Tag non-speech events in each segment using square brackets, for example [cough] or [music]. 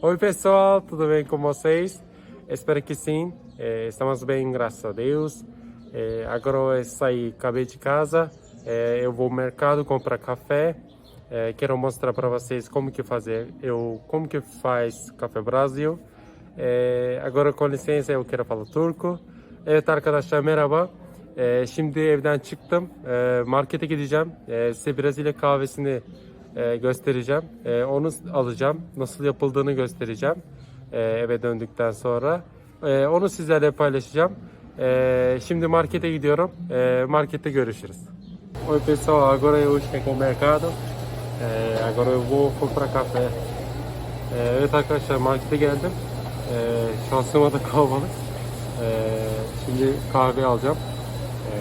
Oi pessoal, tudo bem com vocês? Espero que sim. Eh, estamos bem, graças a Deus. Eh, agora eu saí, acabei de casa. Eh, eu vou ao mercado comprar café. Eh, quero mostrar para vocês como que fazer, eu como que faz café Brasil. Eh, agora com licença eu quero falar turco. Evet arkadaşlar merhaba. Ee, şimdi evden çıktım. Ee, markete gideceğim. Ee, size Brezilya kahvesini e, göstereceğim. Ee, onu alacağım. Nasıl yapıldığını göstereceğim. Ee, eve döndükten sonra. Ee, onu sizlerle paylaşacağım. Ee, şimdi markete gidiyorum. Ee, markette görüşürüz. Oi pessoal, agora eu cheguei ao mercado. Ee, agora eu vou comprar café. Ee, evet arkadaşlar markete geldim. Ee, şansıma da kalabalık. Ee, şimdi kahve alacağım. Ee,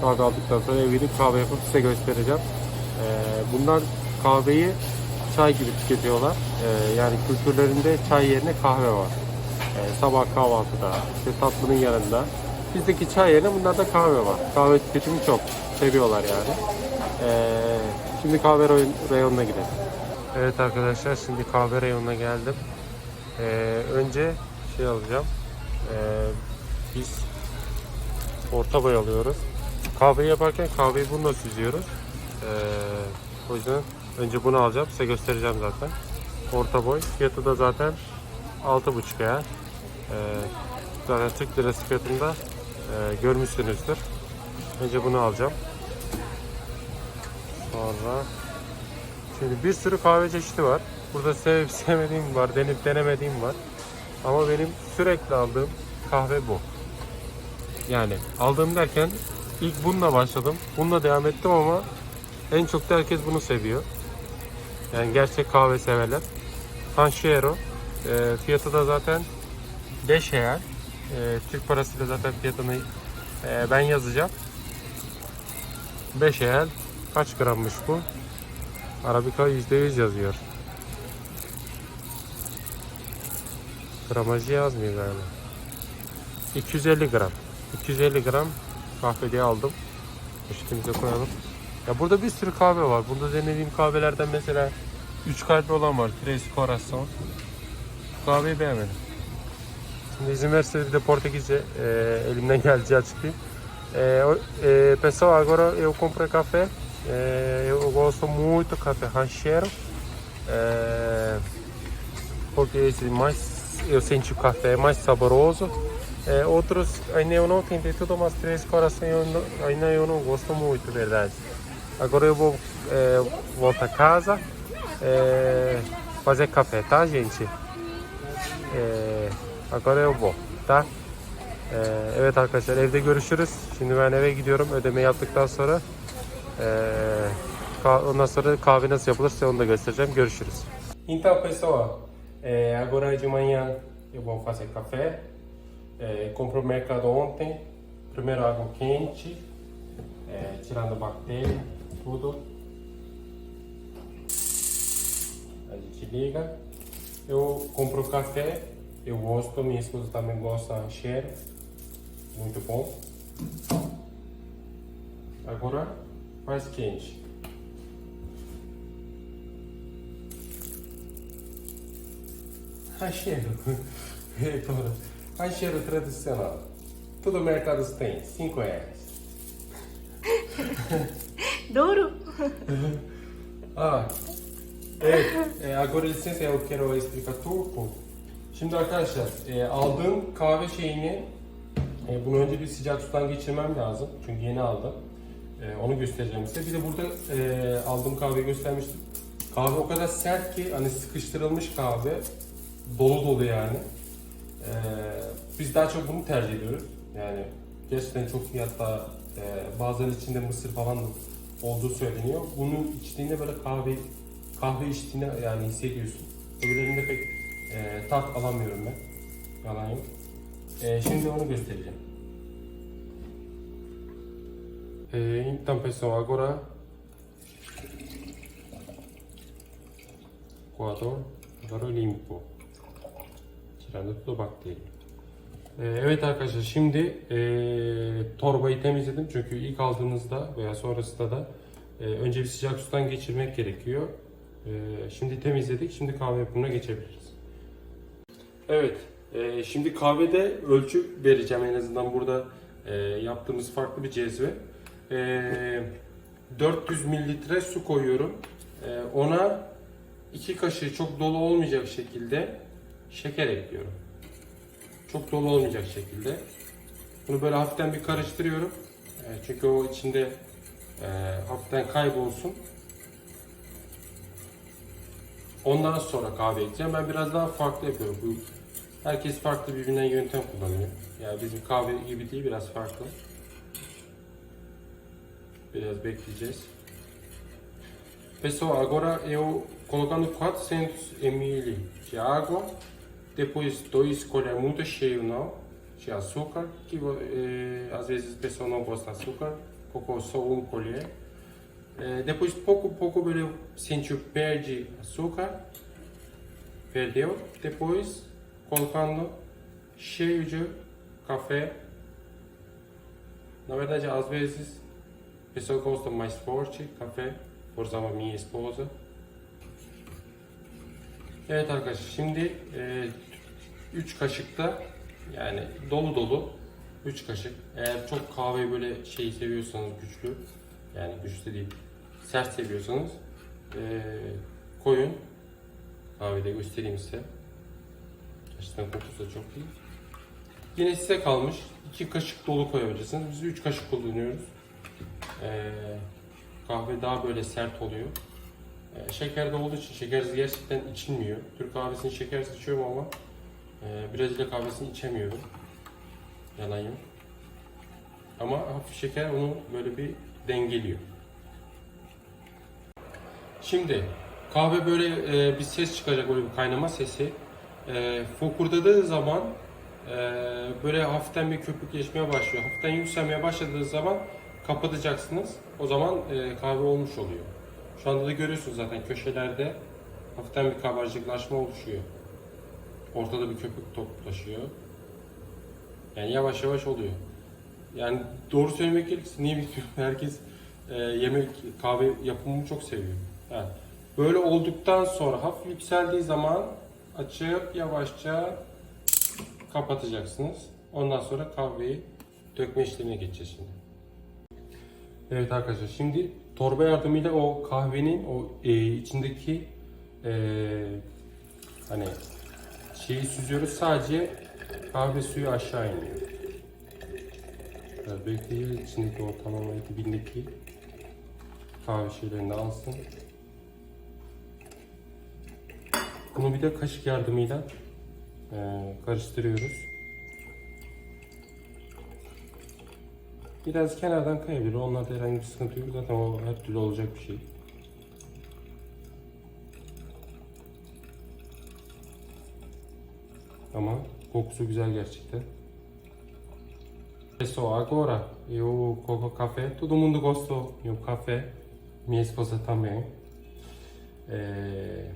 kahve aldıktan sonra eve gidip kahve yapıp size göstereceğim. Ee, bunlar kahveyi çay gibi tüketiyorlar. Ee, yani kültürlerinde çay yerine kahve var. Ee, sabah kahvaltıda, işte tatlının yanında. Bizdeki çay yerine bunlarda kahve var. Kahve tüketimi çok. Seviyorlar yani. Ee, şimdi kahve reyonuna gidelim. Evet arkadaşlar şimdi kahve reyonuna geldim. Ee, önce şey alacağım. Ee, biz orta boy alıyoruz. Kahve yaparken kahveyi bununla süzüyoruz. Ee, o yüzden önce bunu alacağım. Size göstereceğim zaten. Orta boy. Fiyatı da zaten 6,5 eğer. Ee, zaten Türk lirası fiyatında e, görmüşsünüzdür. Önce bunu alacağım. Sonra Şimdi bir sürü kahve çeşidi var. Burada sevip [laughs] sevmediğim var, denip denemediğim var. Ama benim sürekli aldığım kahve bu. Yani aldığım derken ilk bununla başladım. Bununla devam ettim ama en çok da herkes bunu seviyor. Yani gerçek kahve severler. Tanşero. E, fiyatı da zaten 5 eğer. E, Türk parasıyla zaten fiyatını e, ben yazacağım. 5 eğer. Kaç grammış bu? Arabika %100 yazıyor. Gramajı yazmıyor galiba. 250 gram. 250 gram kahve diye aldım. Poşetimize koyalım. Ya burada bir sürü kahve var. Burada denediğim kahvelerden mesela 3 kalpli olan var. Tres Corazon. Kahveyi beğenmedim. Şimdi izin verirseniz bir de Portekizce e, elimden [laughs] geldiği açıklayayım. É, o- é, pessoal, agora eu comprei café. É, eu gosto muito do café rancheiro. É, porque esse mais eu senti o café mais saboroso. É, outros ainda eu não tentei tudo, mas três corações eu não- ainda eu não gosto muito, verdade. Agora eu vou é, voltar a casa é, fazer café, tá, gente? É, agora eu vou, tá? Ee, evet arkadaşlar evde görüşürüz. Şimdi ben eve gidiyorum ödeme yaptıktan sonra ka- ondan sonra kahve nasıl yapılır size onu da göstereceğim. Görüşürüz. Então pessoal, é, agora de manhã eu vou fazer café. É, no mercado ontem. Primeiro água quente, é, tirando bactéria, tudo. A gente liga. Eu compro café, eu gosto, minha esposa também gosta cheiro. Muito bom. Agora faz quente. [laughs] Hacheiro. Doutora, [laughs] Hacheiro tradicional. Todo mercado tem, 5 reais. Doğru. Ah, evet. E, agora licença eu quero explicar turco. Şimdi arkadaşlar e, aldığım kahve şeyini e, bunu önce bir sıcak sudan geçirmem lazım. Çünkü yeni aldım. E, onu göstereceğim size. Bir de burada e, aldığım kahveyi göstermiştim. Kahve o kadar sert ki hani sıkıştırılmış kahve. Dolu dolu yani. E, biz daha çok bunu tercih ediyoruz. Yani gerçekten çok iyi hatta e, bazen içinde mısır falan olduğu söyleniyor. Bunu içtiğinde böyle kahve kahve içtiğini yani hissediyorsun. Öbürlerinde pek e, tat alamıyorum ben. Yalan yok. E, şimdi onu göstereceğim. E, então pessoal, agora coador, agora limpo. Tirando tudo bakteri. Ee, Evet arkadaşlar şimdi eee, torbayı temizledim çünkü ilk aldığınızda veya sonrasında da eee, önce bir sıcak sudan geçirmek gerekiyor. Ee, şimdi temizledik. Şimdi kahve yapımına geçebiliriz. Evet. e, şimdi kahvede ölçü vereceğim en azından burada e, yaptığımız farklı bir cezve. E, 400 mililitre su koyuyorum. E, ona iki kaşığı çok dolu olmayacak şekilde şeker ekliyorum. Çok dolu olmayacak şekilde. Bunu böyle hafiften bir karıştırıyorum. E, çünkü o içinde e, hafiften kaybolsun. Ondan sonra kahve ekleyeceğim. Ben biraz daha farklı yapıyorum. Bu herkes farklı birbirinden yöntem kullanıyor. Yani bizim kahve gibi değil, biraz farklı. Biraz bekleyeceğiz. Pessoal, agora eu colocando 400 ml de água, depois 2 colheres muito cheio não, de açúcar, que eh, às vezes a pessoa não gosta de açúcar, colocou só um colher. Eh, depois pouco pouco böyle sentiu perde açúcar, perdeu. Depois colocando cheio de café. Na verdade, às vezes a pessoa gosta mais forte café, por exemplo minha esposa. Evet arkadaşlar şimdi 3 kaşıkta yani dolu dolu 3 kaşık. Eğer çok kahveyi böyle şey seviyorsanız güçlü yani güçlü değil sert seviyorsanız e, koyun. Kahvede göstereyim size. Gerçekten kokusu da çok iyi. Yine size kalmış. 2 kaşık dolu koyabilirsiniz. Biz 3 kaşık kullanıyoruz. E, kahve daha böyle sert oluyor. E, şeker de olduğu için şekersiz gerçekten içilmiyor. Türk kahvesini şekersiz içiyorum ama e, Brezilya kahvesini içemiyorum. Yalan yok. Ama hafif şeker onu böyle bir dengeliyor. Şimdi kahve böyle e, bir ses çıkacak böyle bir kaynama sesi. E, fokurdadığı zaman e, böyle hafiften bir köpükleşmeye başlıyor. Hafiften yükselmeye başladığı zaman kapatacaksınız. O zaman e, kahve olmuş oluyor. Şu anda da görüyorsunuz zaten köşelerde hafiften bir kabarcıklaşma oluşuyor. Ortada bir köpük toplaşıyor. Yani yavaş yavaş oluyor. Yani doğru söylemek gerekirse niye bilmiyorum. [laughs] Herkes e, yemek, kahve yapımını çok seviyor. Ha. Böyle olduktan sonra hafif yükseldiği zaman açıp yavaşça kapatacaksınız. Ondan sonra kahveyi dökme işlemine geçeceğiz şimdi. Evet arkadaşlar şimdi torba yardımıyla o kahvenin o e, içindeki e, hani şeyi süzüyoruz sadece kahve suyu aşağı iniyor. Biraz bekleyeceğiz içindeki o tamamen dibindeki kahve şeylerini alsın. Bunu bir de kaşık yardımıyla e, karıştırıyoruz. Biraz kenardan kayabilir. Onlarda herhangi bir sıkıntı yok. Zaten o her türlü olacak bir şey. Ama kokusu güzel gerçekten. Pessoal, agora eu coloco café. Todo mundo gosta do café. Minha esposa também. É...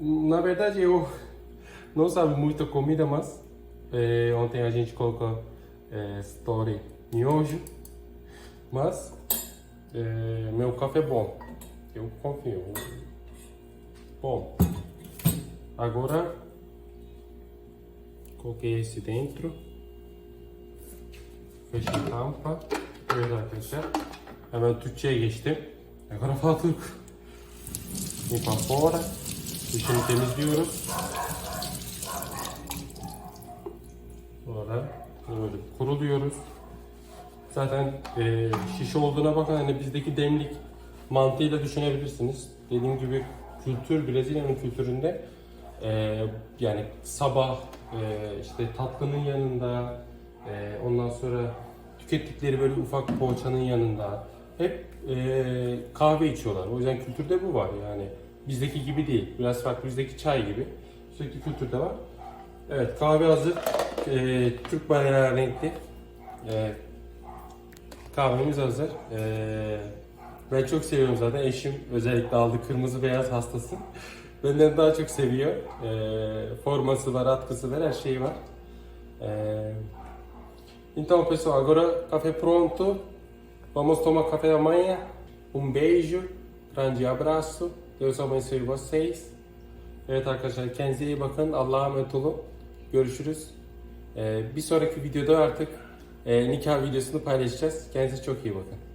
Na verdade eu não sabe muita comida, mas é, ontem a gente colocou é, story miojo, mas é, meu café é bom, eu confio. Bom, agora coloquei esse dentro, fecha a tampa, evet arkadaşlar hemen Türkçe'ye geçtim. Agora falta Limpa fora. Dışını temizliyoruz. Sonra böyle kuruluyoruz. Zaten e, şişe olduğuna bakın hani bizdeki demlik mantığıyla düşünebilirsiniz. Dediğim gibi kültür Brezilya'nın kültüründe e, yani sabah e, işte tatlının yanında e, ondan sonra tükettikleri böyle ufak poğaçanın yanında hep e, kahve içiyorlar. O yüzden kültürde bu var yani. Bizdeki gibi değil. Biraz farklı. Bizdeki çay gibi. Bizdeki kültürde var. Evet kahve hazır. E, Türk bayrağı renkli. E, kahvemiz hazır. E, ben çok seviyorum zaten. Eşim özellikle aldı kırmızı beyaz hastası. Benden daha çok seviyor. E, forması var, atkısı var, her şeyi var. E, então pessoal, agora café pronto. Vamos tomar café da manhã. Um beijo, grande abraço. Deus abençoe vocês. Evet arkadaşlar kendinize iyi bakın. Allah'a emanet olun. Görüşürüz. Ee, bir sonraki videoda artık e, nikah videosunu paylaşacağız. Kendinize çok iyi bakın.